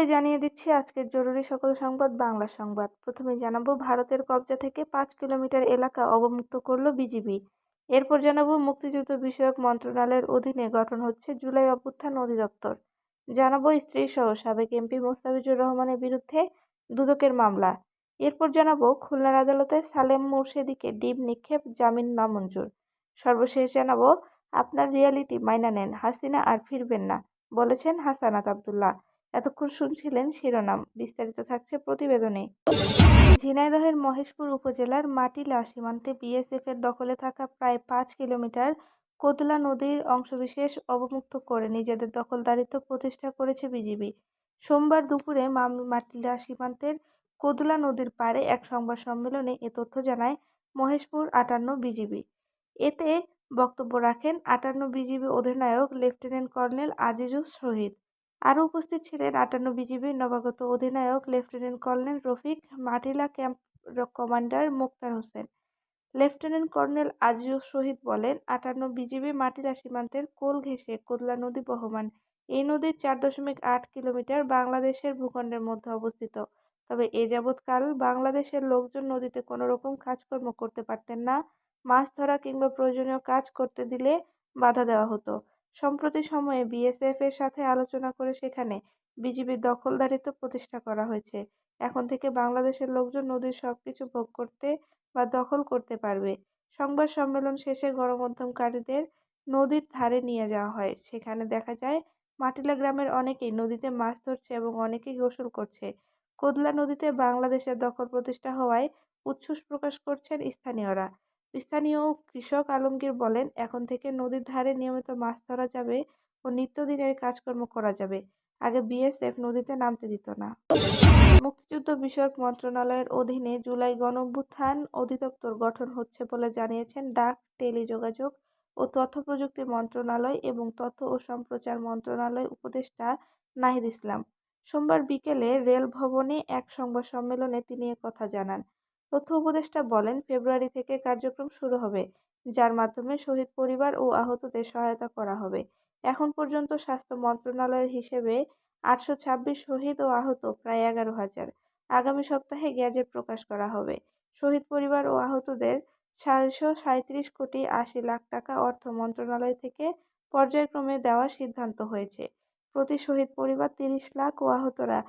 শুরুতেই জানিয়ে দিচ্ছি, আজকের জরুরি সকল সংবাদ বাংলা সংবাদ। প্রথমে জানাব, ভারতের কবজা থেকে পাঁচ কিলোমিটার এলাকা অবমুক্ত করল বিজিবি। এরপর জানাব, মুক্তিযুদ্ধ বিষয়ক মন্ত্রণালয়ের অধীনে গঠন হচ্ছে জুলাই অভ্যুত্থান অধিদপ্তর। জানাব স্ত্রী সহ সাবেক এমপি মোস্তাফিজুর রহমানের বিরুদ্ধে দুদকের মামলা। এরপর জানাব, খুলনার আদালতে সালেম মুর্শেদিকে ডিম নিক্ষেপ, জামিন নামঞ্জুর। সর্বশেষ জানাব, আপনার রিয়ালিটি মাইনা নেন, হাসিনা আর ফিরবেন না, বলেছেন হাসানাত আবদুল্লাহ। এতক্ষণ শুনছিলেন শিরোনাম। বিস্তারিত থাকছে প্রতিবেদনে। ঝিনাইদহের মহেশপুর উপজেলার মাটিলা সীমান্তে বিএসএফের দখলে থাকা প্রায় পাঁচ কিলোমিটার কোদলা নদীর অংশবিশেষ অবমুক্ত করে নিজেদের দখলদারিত্ব প্রতিষ্ঠা করেছে বিজিবি। সোমবার দুপুরে মাটিলা সীমান্তের কোদলা নদীর পাড়ে এক সংবাদ সম্মেলনে এ তথ্য জানায় মহেশপুর আটান্ন বিজিবি। এতে বক্তব্য রাখেন আটান্ন বিজিবি অধিনায়ক লেফটেন্যান্ট কর্নেল আজিজুস শহীদ আরও উপস্থিত ছিলেন আটান্ন বিজিবির নবাগত অধিনায়ক lieutenant colonel Rafiq Matila camp commander Muktar Hossain. Lieutenant colonel Azizus Shahid বলেন, আটান্ন বিজিবি মাটিলা সীমান্তের কোল ঘেঁষে কোদলা নদী বহমান। এই নদীর চার দশমিক আট কিলোমিটার বাংলাদেশের ভূখণ্ডের মধ্যে অবস্থিত। তবে এ যাবৎকাল বাংলাদেশের লোকজন নদীতে কোনো রকম কাজকর্ম করতে পারতেন না। মাছ ধরা কিংবা প্রয়োজনীয় কাজ করতে দিলে বাধা দেওয়া হতো। সম্প্রতি সময়ে বিএসএফ এর সাথে আলোচনা করে সেখানে বিজিবির দখলদারিত্ব প্রতিষ্ঠা করা হয়েছে। এখন থেকে বাংলাদেশের লোকজন নদীর সব কিছু ভোগ করতে বা দখল করতে পারবে। সংবাদ সম্মেলন শেষে গণমাধ্যমকারীদের নদীর ধারে নিয়ে যাওয়া হয়। সেখানে দেখা যায়, মাটিলা গ্রামের অনেকেই নদীতে মাছ ধরছে এবং অনেকেই গোসল করছে। কোদলা নদীতে বাংলাদেশের দখল প্রতিষ্ঠা হওয়ায় উচ্ছ্বাস প্রকাশ করছেন স্থানীয়রা। স্থানীয় কৃষক আলমগীর বলেন, এখন থেকে নদীর ধারে নিয়মিত মাছ ধরা যাবে ও নিত্যদিনের কাজকর্ম করা যাবে। আগে বিএসএফ নদীতে নামতে দিত না। মুক্তিযুদ্ধ বিষয়ক মন্ত্রণালয়ের অধীনে জুলাই গণভ্যুত্থান অধিদপ্তর গঠন হচ্ছে বলে জানিয়েছেন ডাক, টেলিযোগাযোগ ও তথ্য প্রযুক্তি মন্ত্রণালয় এবং তথ্য ও সম্প্রচার মন্ত্রণালয় উপদেষ্টা নাহিদ ইসলাম। সোমবার বিকেলে রেল ভবনে এক সংবাদ সম্মেলনে তিনি কথা জানান। তথ্য উপদেষ্টা বলেন, ফেব্রুয়ারি থেকে কার্যক্রম শুরু হবে, যার মাধ্যমে শহীদ পরিবার ও আহতদের সহায়তা করা হবে। এখন পর্যন্ত স্বাস্থ্য মন্ত্রণালয়ের হিসেবে আটশো ছাব্বিশ শহীদ ও আহত, প্রায় এগারো হাজার। আগামী সপ্তাহে গ্যাজেট প্রকাশ করা হবে। শহীদ পরিবার ও আহতদের ছয়শো সাঁত্রিশ কোটি আশি লাখ টাকা অর্থ মন্ত্রণালয় থেকে পর্যায়ক্রমে দেওয়ার সিদ্ধান্ত হয়েছে। প্রতি শহীদ পরিবার তিরিশ লাখ ও আহতরা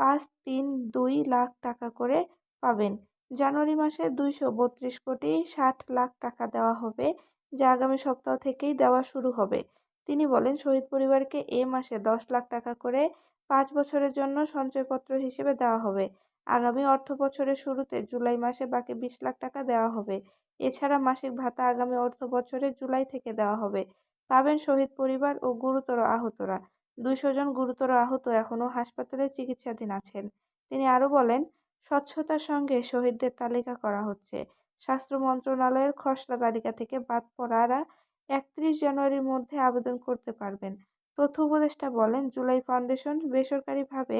পাঁচ তিন দুই লাখ টাকা করে পাবেন। জানুয়ারি মাসে দুইশো বত্রিশ কোটি ষাট লাখ টাকা দেওয়া হবে, যা আগামী সপ্তাহ থেকেই দেওয়া শুরু হবে। তিনি বলেন, শহীদ পরিবারকে এ মাসে দশ লাখ টাকা করে পাঁচ বছরের জন্য সঞ্চয়পত্র হিসেবে দেওয়া হবে। আগামী অর্থ বছরের শুরুতে জুলাই মাসে বাকি বিশ লাখ টাকা দেওয়া হবে। এছাড়া মাসিক ভাতা আগামী অর্থ বছরের জুলাই থেকে দেওয়া হবে। পাবেন শহীদ পরিবার ও গুরুতর আহতরা। দুইশো জন গুরুতর আহত এখনও হাসপাতালে চিকিৎসাধীন আছেন। তিনি আরও বলেন স্বচ্ছতার সঙ্গে শহীদদের তালিকা করা হচ্ছে। স্বাস্থ্য মন্ত্রণালয়ের খসড়া তালিকা থেকে বাদ পড়ারা একত্রিশ জানুয়ারির মধ্যে আবেদন করতে পারবেন। তথ্য উপদেষ্টা বলেন, জুলাই ফাউন্ডেশন বেসরকারিভাবে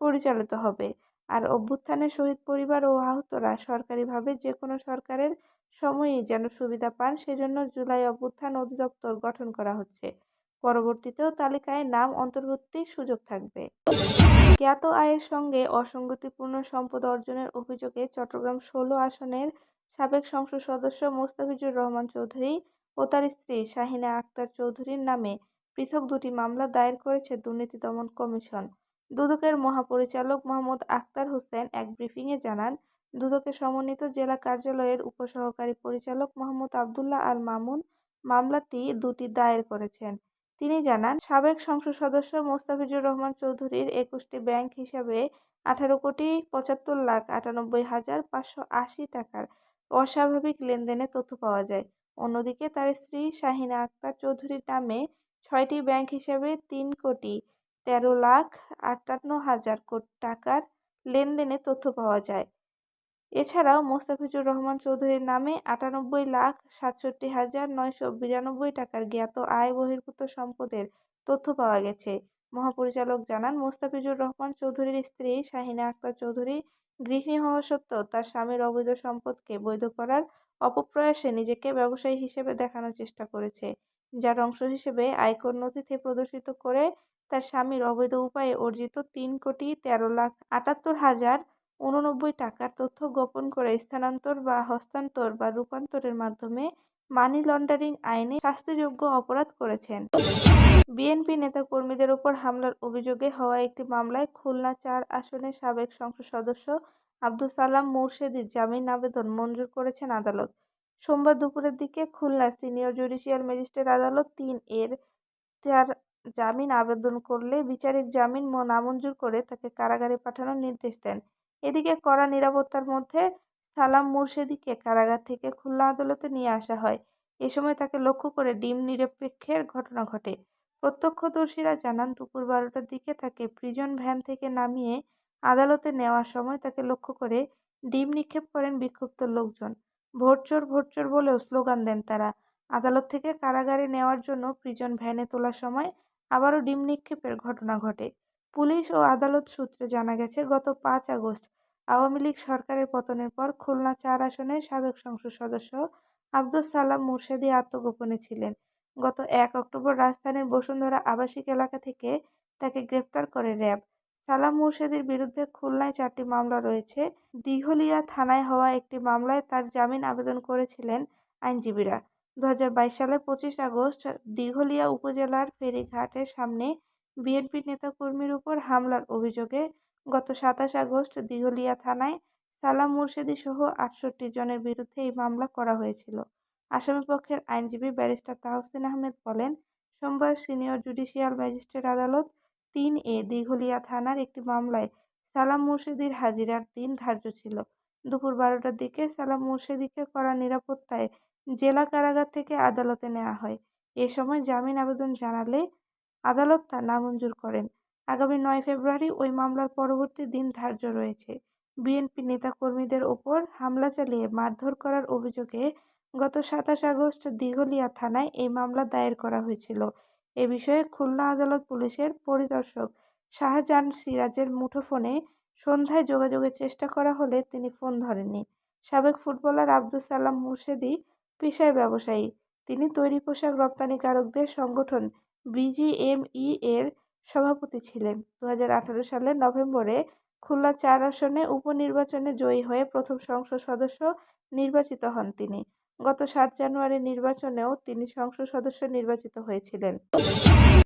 পরিচালিত হবে। আর অভ্যুত্থানে শহীদ পরিবার ও আহতরা সরকারিভাবে যে কোনো সরকারের সময়ই যেন সুবিধা পান, সেজন্য জুলাই অভ্যুত্থান অধিদপ্তর গঠন করা হচ্ছে। পরবর্তীতেও তালিকায় নাম অন্তর্ভুক্তির সুযোগ থাকবে। জ্ঞাত আয়ের সঙ্গে অসঙ্গতিপূর্ণ সম্পদ অর্জনের অভিযোগে চট্টগ্রাম ষোলো আসনের সাবেক সংসদ সদস্য মোস্তাফিজুর রহমান চৌধুরী ও তার স্ত্রী শাহিনা আক্তার চৌধুরীর নামে পৃথক দুটি মামলা দায়ের করেছে দুর্নীতি দমন কমিশন। দুদকের মহাপরিচালক মোহাম্মদ আক্তার হোসেন এক ব্রিফিংয়ে জানান দুদকের সমন্বিত জেলা কার্যালয়ের উপসহকারী পরিচালক মোহাম্মদ আবদুল্লাহ আল মামুন মামলাটি দুটি দায়ের করেছেন। তিনি জানান, সাবেক সংসদ সদস্য মোস্তাফিজুর রহমান চৌধুরীর একুশটি ব্যাংক হিসাবে আঠারো কোটি পঁচাত্তর লাখ আটানব্বই হাজার পাঁচশো আশি টাকার অস্বাভাবিক লেনদেনের তথ্য পাওয়া যায়। অন্যদিকে তার স্ত্রী শাহিনা আক্তার চৌধুরীর নামে ছয়টি ব্যাংক হিসাবে তিন কোটি তেরো লাখ আটান্ন হাজার টাকার লেনদেনের তথ্য পাওয়া যায়। এছাড়াও মোস্তাফিজুর রহমান চৌধুরীর নামে আটানব্বই লাখ সাতষট্টি হাজার নয়শো বিরানব্বই টাকার জ্ঞাত আয় বহির্ভূত সম্পদের তথ্য পাওয়া গেছে। মহাপরিচালক জানান, মোস্তাফিজুর রহমান চৌধুরীর স্ত্রী শাহিনা আক্তার চৌধুরী গৃহিণী হওয়া সত্ত্বেও তার স্বামীর অবৈধ সম্পদকে বৈধ করার অপপ্রয়াসে নিজেকে ব্যবসায়ী হিসেবে দেখানোর চেষ্টা করেছে, যার অংশ হিসেবে আয়কর নথিতে প্রদর্শিত করে তার স্বামীর অবৈধ উপায়ে অর্জিত তিন কোটি তেরো লাখ আটাত্তর হাজার উননব্বই টাকার তথ্য গোপন করে স্থানান্তর বা হস্তান্তর বা রূপান্তরের মাধ্যমে মানি লন্ডারিং আইনে শাস্তিযোগ্য অপরাধ করেছেন। বিএনপি নেতাকর্মীদের ওপর হামলার অভিযোগে হওয়া একটি মামলায় খুলনা চার আসনের সাবেক সংসদ সদস্য আব্দুল সালাম মুর্শেদির জামিন আবেদন মঞ্জুর করেছেন আদালত। সোমবার দুপুরের দিকে খুলনা সিনিয়র জুডিশিয়াল ম্যাজিস্ট্রেট আদালত তিন এর তার জামিন আবেদন করলে বিচারিক জামিন নামঞ্জুর করে তাকে কারাগারে পাঠানোর নির্দেশ দেন। এদিকে কড়া নিরাপত্তার মধ্যে সালাম মুর্শেদিকে কারাগার থেকে খুলনা আদালতে নিয়ে আসা হয়। এ সময় তাকে লক্ষ্য করে ডিম নিরপেক্ষের ঘটনা ঘটে। প্রত্যক্ষদর্শীরা জানান, দুপুর বারোটার দিকে তাকে প্রিজন ভ্যান থেকে নামিয়ে আদালতে নেওয়ার সময় তাকে লক্ষ্য করে ডিম নিক্ষেপ করেন বিক্ষুব্ধ লোকজন। ভোটচোর ভোটচোর বলেও স্লোগান দেন তারা। আদালত থেকে কারাগারে নেওয়ার জন্য প্রিজন ভ্যানে তোলার সময় আবারও ডিম নিক্ষেপের ঘটনা ঘটে। পুলিশ ও আদালত সূত্রে জানা গেছে, গত পাঁচ আগস্ট আওয়ামী লীগ সরকারের পতনের পর খুলনা চার আসনের সাবেক সংসদ সদস্য আব্দুল সালাম মুর্শেদি আত্মগোপনে ছিলেন। গত এক অক্টোবর রাজধানীর বসুন্ধরা আবাসিক এলাকা থেকে তাকে গ্রেফতার করে র্যাব। সালাম মুর্শেদির বিরুদ্ধে খুলনায় চারটি মামলা রয়েছে। দিঘলিয়া থানায় হওয়া একটি মামলায় তার জামিন আবেদন করেছিলেন আইনজীবীরা। দু হাজার বাইশ সালে পঁচিশ আগস্ট দিঘলিয়া উপজেলার ফেরিঘাটের সামনে বিএনপি নেতাকর্মীর উপর হামলার অভিযোগে গত সাতাশ আগস্ট দিঘলিয়া থানায় সালাম মুর্শেদি সহ আটষট্টি জনের বিরুদ্ধে এই মামলা করা হয়েছিল। আসামিপক্ষের আইনজীবী ব্যারিস্টার তাহসিন আহমেদ বলেন, সোমবার সিনিয়র জুডিশিয়াল ম্যাজিস্ট্রেট আদালত তিন এ দিঘলিয়া থানার একটি মামলায় সালাম মুর্শেদির হাজিরার দিন ধার্য ছিল। দুপুর বারোটার দিকে সালাম মুর্শেদিকে করা নিরাপত্তায় জেলা কারাগার থেকে আদালতে নেওয়া হয়। এ সময় জামিন আবেদন জানালে আদালত তা নামঞ্জুর করেন। আগামী নয় ফেব্রুয়ারি ওই মামলার পরবর্তী দিন ধার্য রয়েছে। বিএনপি নেতাকর্মীদের ওপর হামলা চালিয়ে মারধর করার অভিযোগে গত সাতাশ আগস্ট দিঘলিয়া থানায় এই মামলা দায়ের করা হয়েছিল। এ বিষয়ে খুলনা আদালত পুলিশের পরিদর্শক শাহজাহান সিরাজের মুঠোফোনে সন্ধ্যায় যোগাযোগের চেষ্টা করা হলে তিনি ফোন ধরেননি। সাবেক ফুটবলার আব্দুল সালাম মুর্শেদি পেশায় ব্যবসায়ী। তিনি তৈরি পোশাক রপ্তানিকারকদের সংগঠন বিজিএমই এর সভাপতি ছিলেন। দু সালের নভেম্বরে খুলনা চার আসনে উপনির্বাচনে জয়ী হয়ে প্রথম সংসদ সদস্য নির্বাচিত হন তিনি। গত সাত জানুয়ারি নির্বাচনেও তিনি সংসদ সদস্য নির্বাচিত হয়েছিলেন।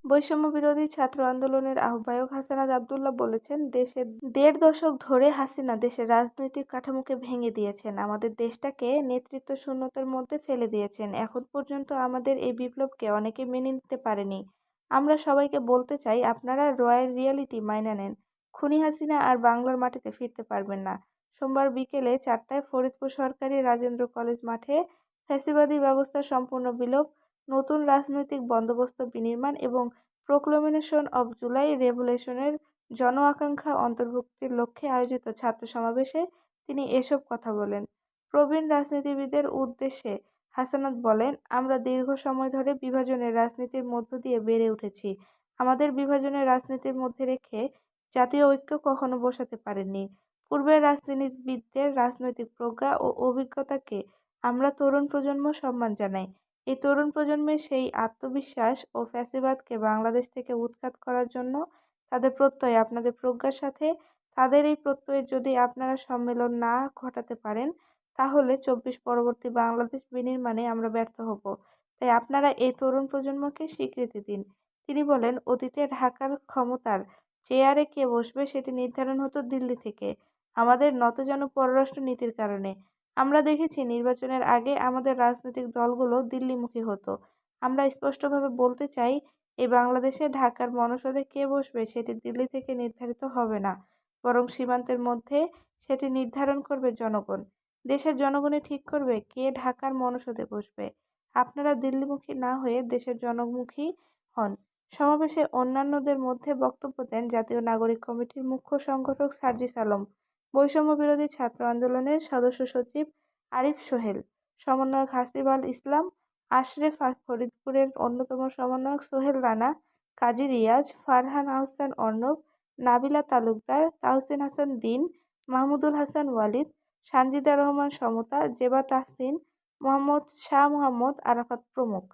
বৈষম্য বিরোধী ছাত্র আন্দোলনের আহ্বায়ক হাসানাত আবদুল্লাহ বলেছেন, দেশে দেড় দশক ধরে হাসিনা দেশের রাজনৈতিক কাঠামোকে ভেঙে দিয়েছেন। আমাদের দেশটাকে নেতৃত্ব শূন্যতার মধ্যে ফেলে দিয়েছেন। এখন পর্যন্ত আমাদের এই বিপ্লবকে অনেকে মেনে নিতে পারেনি। আমরা সবাইকে বলতে চাই, আপনারা রয়্যাল রিয়ালিটি মাইনা নেন। খুনি হাসিনা আর বাংলার মাটিতে ফিরতে পারবেন না। সোমবার বিকেলে চারটায় ফরিদপুর সরকারি রাজেন্দ্র কলেজ মাঠে ফ্যাসিবাদী ব্যবস্থা সম্পূর্ণ বিলোপ নতুন রাজনৈতিক বন্দোবস্ত বিনির্মাণ এবং প্রোক্লামেশন অব জুলাই রেভুলেশনের জন আকাঙ্ক্ষা অন্তর্ভুক্তির লক্ষ্যে আয়োজিত ছাত্র সমাবেশে তিনি এসব কথা বলেন। প্রবীণ রাজনীতিবিদের উদ্দেশ্যে হাসানাত বলেন, আমরা দীর্ঘ সময় ধরে বিভাজনের রাজনীতির মধ্য দিয়ে বেড়ে উঠেছি। আমাদের বিভাজনের রাজনীতির মধ্যে রেখে জাতীয় ঐক্য কখনো বসাতে পারেননি। পূর্বের রাজনীতিবিদদের রাজনৈতিক প্রজ্ঞা ও অভিজ্ঞতাকে আমরা তরুণ প্রজন্ম সম্মান জানাই। এই তরুণ প্রজন্মের সেই আত্মবিশ্বাস ও ফ্যাসিবাদকে বাংলাদেশ থেকে উৎখাত করার জন্য তাদের প্রত্যয়, আপনাদের প্রজ্ঞার সাথে তাদের এই প্রত্যয়ের যদি আপনারা সম্মেলন না ঘটাতে পারেন, তাহলে চব্বিশ পরবর্তী বাংলাদেশ বিনির্মাণে আমরা ব্যর্থ হব। তাই আপনারা এই তরুণ প্রজন্মকে স্বীকৃতি দিন। তিনি বলেন, অতীতে ঢাকার ক্ষমতার চেয়ারে কে বসবে সেটি নির্ধারণ হতো দিল্লি থেকে। আমাদের নতজন পররাষ্ট্র নীতির কারণে। আমরা দেখেছি নির্বাচনের আগে আমাদের রাজনৈতিক দলগুলো দিল্লিমুখী হতো। আমরা স্পষ্টভাবে বলতে চাই এই বাংলাদেশে ঢাকার মনসদে কে বসবে সেটি দিল্লি থেকে নির্ধারিত হবে না। বরং সীমান্তের মধ্যে সেটি নির্ধারণ করবে জনগণ। দেশের জনগণই ঠিক করবে কে ঢাকার মনসদে বসবে। আপনারা দিল্লিমুখী না হয়ে দেশের জনমুখী হন। সমাবেশে অন্যান্যদের মধ্যে বক্তব্য দেন জাতীয় নাগরিক কমিটির মুখ্য সংগঠক সার্জিস আলম। বৈষম্য বিরোধী ছাত্র আন্দোলনের সদস্য সচিব আরিফ সোহেল, সমন্বয়ক হাসিব আল ইসলাম, আশরেফ ফরিদপুরের অন্যতম সমন্বয়ক সোহেল রানা, কাজী রিয়াজ, ফারহান আহসান অর্ণব, নাবিলা তালুকদার, তাহসিন হাসান দিন, মাহমুদুল হাসান ওয়ালিদ, সানজিদা রহমান সমতা, জেবা তাহসিন, মোহাম্মদ শাহ মোহাম্মদ আরাফাত প্রমুখ।